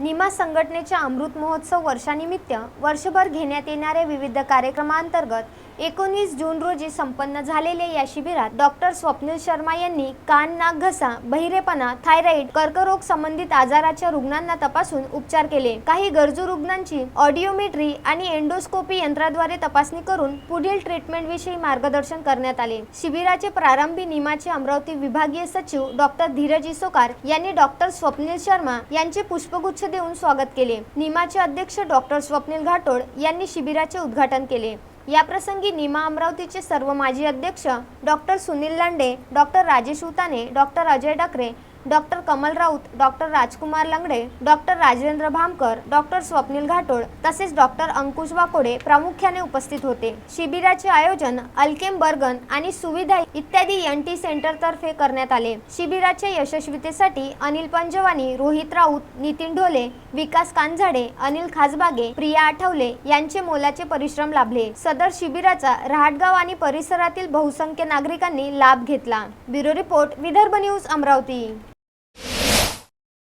निमा संघटनेच्या अमृत महोत्सव वर्षानिमित्त वर्षभर घेण्यात येणाऱ्या विविध कार्यक्रमांतर्गत एकोणीस जून रोजी संपन्न झालेल्या या शिबिरात डॉक्टर स्वप्नील शर्मा यांनी कान नाक घसा बहिरेपणा थायरॉइड कर्करोग संबंधित आजाराच्या रुग्णांना तपासून उपचार केले. काही गरजू रुग्णांची ऑडिओमेट्री आणि एंडोस्कोपी यंत्राद्वारे तपासणी करून पुढील ट्रीटमेंट विषयी मार्गदर्शन करण्यात आले. शिबिराचे प्रारंभी निमाचे अमरावती विभागीय सचिव डॉक्टर धीरज इसोकार यांनी डॉक्टर स्वप्नील शर्मा यांचे पुष्पगुच्छ देऊन स्वागत केले. निमाचे अध्यक्ष डॉक्टर स्वप्नील घाटोड यांनी शिबिराचे उद्घाटन केले. याप्रसंगी निमा अमरावतीचे सर्व माजी अध्यक्ष doctor Sunil Lande doctor Rajesh Utane doctor Ajay Dakare doctor Kamal Raut doctor Rajkumar Langade doctor Rajendra Bhamkar doctor Swapnil Ghatol तसेच डॉक्टर अंकुश वाकोडे प्रामुख्याने उपस्थित होते. शिबिराचे आयोजन अल्केम बर्गन आणि सुविधा इत्यादी एन टी सेंटरतर्फे करण्यात आले. शिबिराच्या यशस्वीतेसाठी अनिल पंजवानी रोहित राऊत नितीन ढोले विकास कांझाडे अनिल खासबागे प्रिया आठवले यांचे मोलाचे परिश्रम लाभले. सदर शिबिराचा रहाटगाव आणि परिसरातील बहुसंख्य नागरिकांनी लाभ घेतला. Bureau report Vidarbha news Amravati.